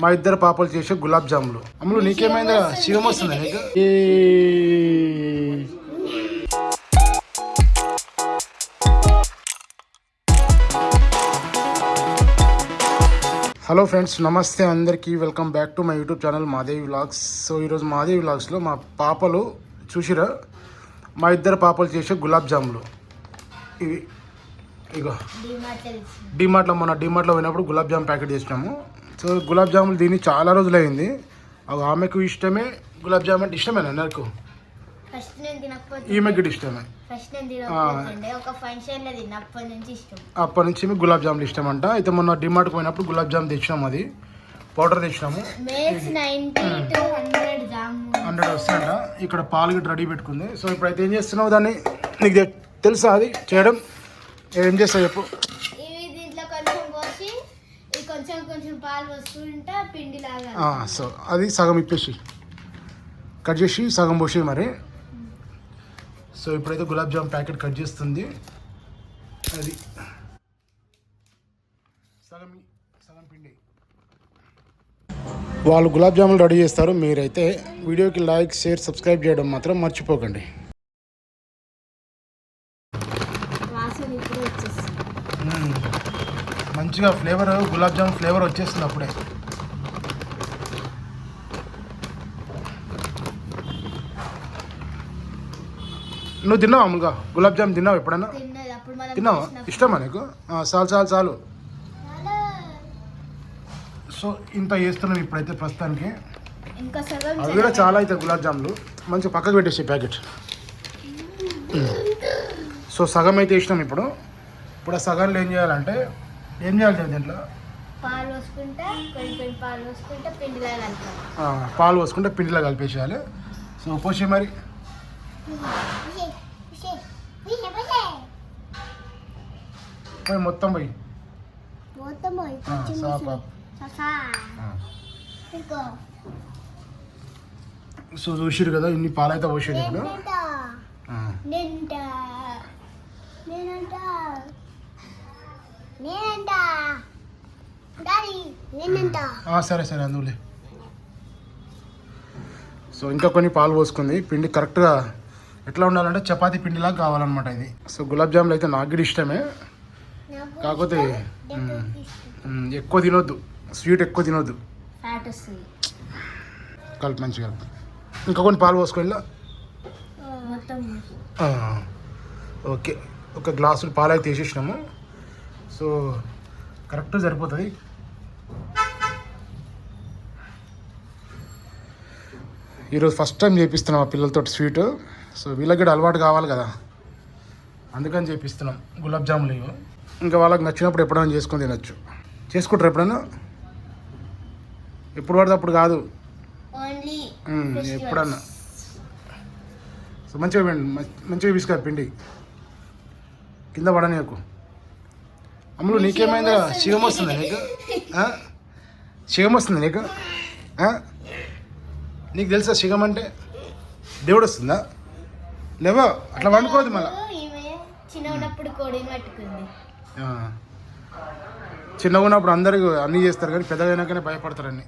మా ఇద్దరు పాపలు చేసే గులాబ్ జాములు. అమ్ములు నీకేమైందా శివం వస్తుందా నీకు? హలో ఫ్రెండ్స్ నమస్తే అందరికీ. Welcome back to my YouTube channel Madevi vlogs. So ఈరోజు మాదేవి వ్లాగ్స్లో మా పాపలు చూసిరా? మా ఇద్దరు పాపలు చేసే గులాబ్ జాములు. ఇవి ఇగో. డిమార్ట్లో మొన్న డిమార్ట్లో పోయినప్పుడు గులాబ్ జామ్ ప్యాకెట్ చేసినాము. సో గులాబ్ జాములు దీన్ని చాలా రోజులు అయింది అవి ఆమెకు ఇష్టమే గులాబ్ జామ్ అంటే ఇష్టమేనా నాకు ఈమెకి ఇష్టమే. అప్పటి నుంచి మీకు గులాబ్ జాములు ఇష్టం అంట అయితే మొన్న డిమార్ట్కి పోయినప్పుడు గులాబ్ జామ్ తెచ్చినాము అది. పౌడర్ తెచ్చినాము. టు హండ్రెడ్ వస్తుందంట. ఇక్కడ పాలు గిట్ట రెడీ పెట్టుకుంది. సో ఇప్పుడైతే ఏం చేస్తున్నావు దాన్ని? నీకు తెలుసా అది చేయడం? ఏం చేస్తావు చెప్పు ఇవి దీంట్లో కొంచెం పోసి ఇది కొంచెం కొంచెం పాలు వస్తుంటా పిండి లాగా సో అది సగం ఇప్పేసి. కట్ చేసి సగం పోసి మరి. సో ఇప్పుడైతే గులాబ్ జామ్ ప్యాకెట్ కట్ చేస్తుంది. అది. సగం సగం పిండి. వాళ్ళు గులాబ్ జాములు రెడీ చేస్తారు. మీరైతే వీడియోకి లైక్ షేర్ సబ్స్క్రైబ్ చేయడం మాత్రం మర్చిపోకండి వాసన ఇప్పుడు వచ్చేస్తుంది మ్మ్. మంచిగా ఫ్లేవర్ గులాబ్ జామ్ ఫ్లేవర్ వచ్చేస్తుంది అప్పుడే నువ్వు తిన్నావా అమ్ముగా గులాబ్ జామ్ తిన్నావు ఎప్పుడన్నా? తిన్నావా. ఇష్టమా నీకు? చాలు చాలు చాలు. సో ఇంత చేస్తున్నాం ఇప్పుడైతే ప్రస్తుతానికి. అవి కూడా చాలా అవుతాయి గులాబ్ జాములు మంచిగా పక్కకు పెట్టేసి ప్యాకెట్. సో సగం అయితే ఇష్టం ఇప్పుడు. ఇప్పుడు ఆ సగంలో ఏం చేయాలంటే ఏం చేయాలి దీంట్లో? పాలు పోసుకుంటా పాలు పోసుకుంటా పిండి లాగా కలుపుతాం. ఆ, పాలు పోసుకుంటే పిండిలో కలిపేసేయాలి. సో పోసి మరి. పోయి మొత్తం పోయి. మొత్తం. సో చూసిరు కదా ఇన్ని పాలు అయితే పోసాడు ఇప్పుడు సరే సరే అందులే. సో ఇంకా కొన్ని పాలు పోసుకుంది. పిండి కరెక్ట్గా ఎట్లా ఉండాలంటే చపాతీ పిండిలాగా కావాలన్నమాట ఇది. సో గులాబ్ జాములు అయితే నాకు కూడా ఇష్టమే. కాకపోతే ఎక్కువ తినొద్దు. స్వీట్ ఎక్కువ తినొద్దు. కలిపి మంచిగా. కలిపి ఇంకా కొన్ని పాలు మొత్తం ఓకే. ఒక గ్లాసు పాలు అయితే వేసేసినాము. సో కరెక్ట్ సరిపోతుంది ఈరోజు ఫస్ట్ టైం చేపిస్తున్నాం ఆ పిల్లలతో స్వీట్ సో వీళ్ళకి కూడా అలవాటు కావాలి కదా అందుకని చేపిస్తున్నాం గులాబ్ జాములు ఇవి ఇంకా వాళ్ళకి నచ్చినప్పుడు ఎప్పుడైనా చేసుకొని తినచ్చు చేసుకుంటారు ఎప్పుడైనా ఎప్పుడు పడితే అప్పుడు కాదు ఎప్పుడన్నా సో మంచిగా పిండి మంచిగా పిసుకా పిండి కింద పడనీయకు అమ్ములు నీకేమైందా శివం వస్తుందా నీకు? శివం వస్తుందా నీకు? నీకు తెలుసా శివం అంటే? దేవుడు వస్తుందా? లేవో అట్లా వండుకోవద్దు మళ్ళా. చిన్నగా ఉన్నప్పుడు అందరూ అన్నీ చేస్తారు కానీ పెద్దగా అయినాకనే భయపడతారు అన్ని.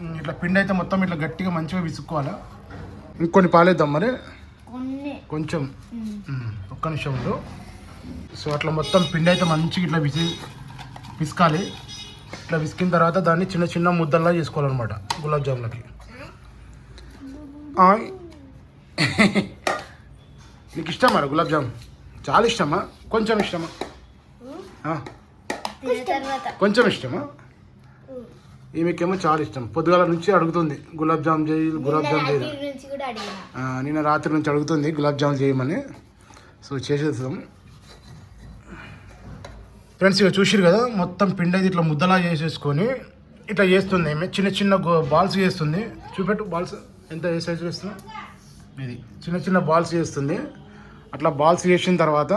ఉమ్, ఇట్లా పిండి అయితే మొత్తం ఇట్లా గట్టిగా మంచిగా విసుక్కోవాలా? ఇంకొన్ని పాలేద్దాం మరి? కొంచెం. ఒక్క నిమిషం ఉండు. సో అట్లా మొత్తం పిండి అయితే మంచిగా ఇట్లా విసి పిసకాలి. ఇట్లా విసికిన తర్వాత దాన్ని చిన్న చిన్న ముద్దల్లా చేసుకోవాలన్నమాట గులాబ్ జాములకి. నీకు ఇష్టమా గులాబ్ జామ్ చాలా ఇష్టమా? కొంచెం ఇష్టమా? కొంచెం ఇష్టమా? ఈమెకేమో చాలా ఇష్టం. పొద్దుగాల నుంచి అడుగుతుంది గులాబ్ జామ్ చేయి గులాబ్ జామ్ చేయి నిన్న రాత్రి నుంచి అడుగుతుంది గులాబ్ జామ్ చేయమని. సో చేసేస్తాం ఫ్రెండ్స్ ఇక చూసిరు కదా మొత్తం పిండి అయితే ఇట్లా ముద్దలా చేసేసుకొని ఇట్లా చేస్తుంది. ఏమి చిన్న చిన్న బాల్స్ చేస్తుంది. చూపెట్టు బాల్స్ ఎంత ఏ సైజు వేస్తున్నా? ఇది చిన్న చిన్న బాల్స్ చేస్తుంది. అట్లా బాల్స్ చేసిన తర్వాత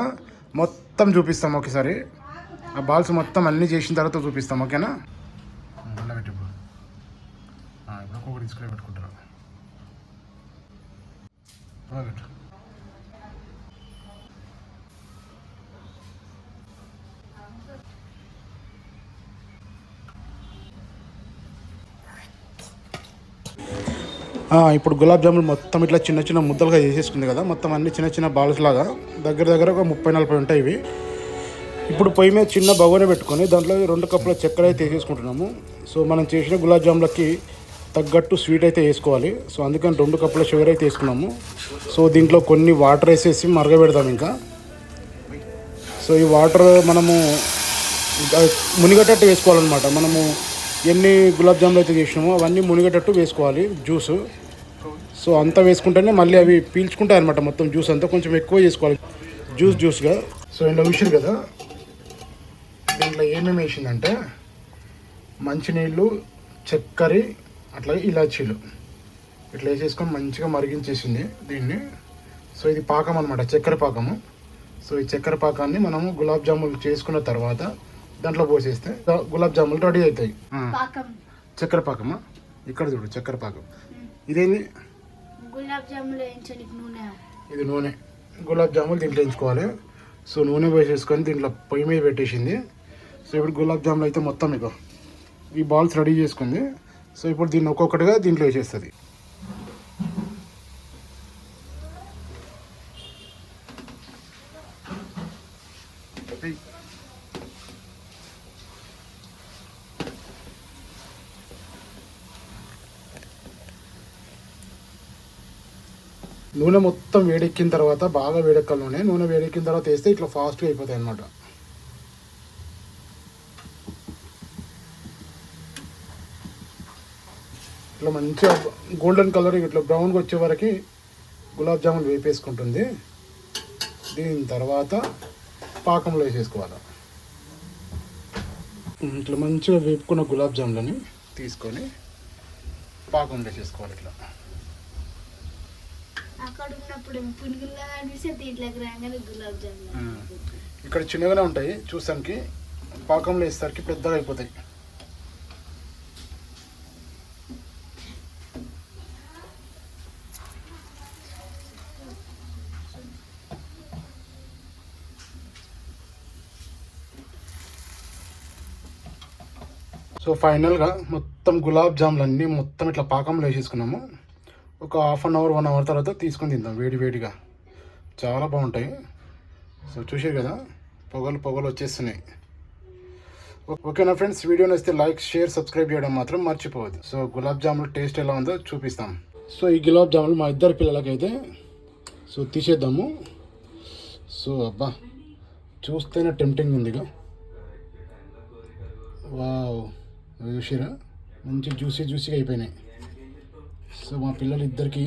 మొత్తం చూపిస్తాం ఒకసారి. ఆ బాల్స్ మొత్తం అన్నీ చేసిన తర్వాత చూపిస్తాం ఓకేనా? మళ్ళీ ఇప్పుడు ఇప్పుడు ఒక్కొక్కటి తీసుకుని పెట్టుకుంటారు. పెట్టు ఇప్పుడు గులాబ్ జాములు మొత్తం ఇట్లా చిన్న చిన్న ముద్దలుగా చేసేసుకుంది కదా. మొత్తం అన్ని చిన్న చిన్న బాల్స్ లాగా దగ్గర దగ్గర ఒక ముప్పై నలభై ఉంటాయి ఇవి. ఇప్పుడు పొయ్యి మీద చిన్న బగోనే పెట్టుకొని దాంట్లో రెండు కప్పుల చక్కెర అయితే వేసేసుకుంటున్నాము. సో మనం చేసిన గులాబ్ జాములకి తగ్గట్టు స్వీట్ అయితే వేసుకోవాలి. సో అందుకని రెండు కప్పుల షుగర్ అయితే వేసుకున్నాము. సో దీంట్లో కొన్ని వాటర్ వేసేసి మరగబెడతాం ఇంకా. సో ఈ వాటర్ మనము మునిగేటట్టు వేసుకోవాలన్నమాట. మనము ఎన్ని గులాబ్ జాములు అయితే చేసినామో అవన్నీ మునిగేటట్టు వేసుకోవాలి. జ్యూస్. సో అంతా వేసుకుంటేనే మళ్ళీ అవి పీల్చుకుంటాయి అనమాట మొత్తం జ్యూస్ అంతా కొంచెం ఎక్కువ చేసుకోవాలి. జ్యూస్ జ్యూస్గా. సో ఇంట్లో విషయం కదా? దీంట్లో ఏమేమి వేసిందంటే మంచినీళ్ళు చక్కెర అట్లాగే ఇలాచీలు. ఇట్లా వేసేసుకొని మంచిగా మరిగించేసింది దీన్ని. సో ఇది పాకం అనమాట చక్కెర పాకము. సో ఈ చక్కెర పాకాన్ని మనము గులాబ్ జాములు చేసుకున్న తర్వాత దాంట్లో పోసేస్తే గులాబ్ జాములు రెడీ అవుతాయి. చక్కెర పాకమా? ఇక్కడ చూడు చక్కెర పాకం. ఇదేంది? గులాబ్ జాములు వేయించడానికి నూనె. ఇది నూనె. గులాబ్ జాములు దీంట్లో వేయించుకోవాలి. సో నూనె వేసేసుకొని దీంట్లో పొయ్యి మీద పెట్టేసింది. సో ఇప్పుడు గులాబ్ జాములు అయితే మొత్తం ఇక ఈ బాల్స్ రెడీ చేసుకుంది. సో ఇప్పుడు దీన్ని ఒక్కొక్కటిగా దీంట్లో వేసేస్తుంది. నూనె మొత్తం వేడెక్కిన తర్వాత బాగా వేడెక్కల నూనె. నూనె వేడెక్కిన తర్వాత వేస్తే ఇట్లా ఫాస్ట్గా అయిపోతాయి అన్నమాట. ఇట్లా మంచిగా గోల్డెన్ కలర్ ఇట్లా బ్రౌన్గా వచ్చే వరకు గులాబ్ జామున్ వేపేసుకుంటుంది. దీని తర్వాత పాకంలో వేసేసుకోవాలి. ఇట్లా మంచిగా వేపుకున్న గులాబ్ జాములని తీసుకొని పాకంలో వేసేసుకోవాలి ఇట్లా. అక్కడ ఉన్నప్పుడు పునుగుల్లా అనిపిస్తే దీంట్లోకి రాగానే గులాబ్ ఇక్కడ చిన్నగానే ఉంటాయి చూసానికి పాకంలో వేసేసరికి పెద్దగా అయిపోతాయి. సో ఫైనల్గా మొత్తం గులాబ్ జాములు అన్నీ మొత్తం ఇట్లా పాకంలో వేసేసుకున్నాము. ఒక half an hour one hour తర్వాత తీసుకొని తిందాం వేడి వేడిగా. చాలా బాగుంటాయి. సో చూసారు కదా పొగలు పొగలు వచ్చేస్తున్నాయి. ఓకేనా ఫ్రెండ్స్ వీడియో నచ్చితే లైక్ షేర్ సబ్స్క్రైబ్ చేయడం మాత్రం మర్చిపోవద్దు. సో గులాబ్ జాములు టేస్ట్ ఎలా ఉందో చూపిస్తాం. సో ఈ గులాబ్ జాములు మా ఇద్దరు పిల్లలకైతే సో తీసేద్దాము. సో అబ్బా చూస్తేనే టెంప్టింగ్ ఉందిగా. వావ్ చూసిరా? మంచి జ్యూసీ జ్యూసీగా అయిపోయినాయి. సో మా పిల్లలు ఇద్దరికి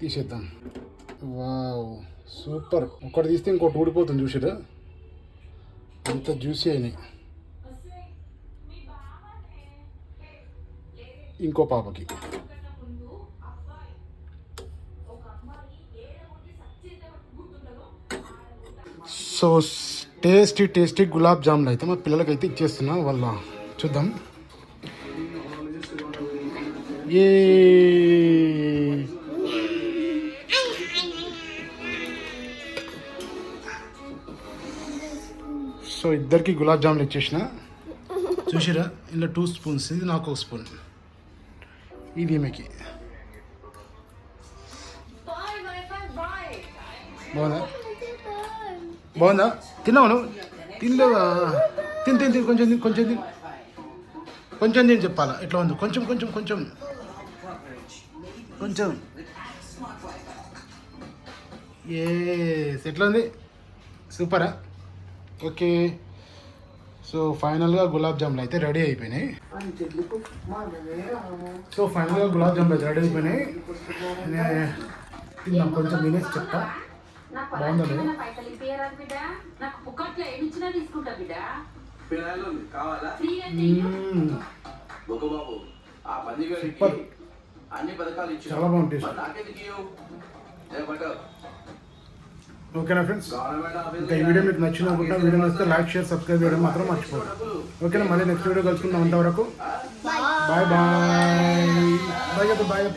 తీసేద్దాం. Wow super. ఒకటి తీస్తే ఇంకోటి ఊడిపోతుంది చూసిరా అంత జ్యూసీ అయినాయి. ఇంకో పాపకి. సో టేస్టీ టేస్టీ గులాబ్ జాములు అయితే మా పిల్లలకి అయితే ఇచ్చేస్తున్నా వాళ్ళ. చూద్దాం. ఏ సో ఇద్దరికి గులాబ్ జాములు ఇచ్చేసిన. చూసిరా ఇలా టూ స్పూన్స్ ఇది నాకు ఒక స్పూన్ ఇది ఈమెకి. బాగుందా? బాగుందా? తిన్నావు నువ్వు? తినలేవా తిని తిని తిని కొంచెం తిని కొంచెం తిని. కొంచెం తిని చెప్పాలా? ఎట్లా ఉంది? కొంచెం కొంచెం కొంచెం. కొంచెం. ఏ ఎట్లా ఉంది సూపరా? ఓకే. సో ఫైనల్గా గులాబ్ జాములు అయితే రెడీ అయిపోయినాయి. సో ఫైనల్గా గులాబ్ జాములు అయితే రెడీ అయిపోయినాయి. నే- తిందాం కొంచెం తినేసి చెప్తా. బాగుందా లేదా? పైసలు ఇప్పేయరాదు బిడ్డ నాకు పుక్కట్లో ఏమిచ్చినా తీసుకుంటా బిడ్డ పిల్లలు కావాలా? ఫ్రీ అంటే మ్మ్. బొక్కబాబు ఆ పందిగారికి సూపర్. అన్ని పథకాలు ఇచ్చి చాలా బాగుంది ఓకేనా ఫ్రెండ్స్? ఇంకా ఈ వీడియో మీకు నచ్చిన అనుకుంటా వీడియో నచ్చితే లైక్ షేర్ సబ్స్క్రైబ్ చేయడం మాత్రం మర్చిపోదు ఓకేనా మళ్ళీ నెక్స్ట్ వీడియో కలుసుకుందాం అంతవరకు. Bye bye bye bye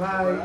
bye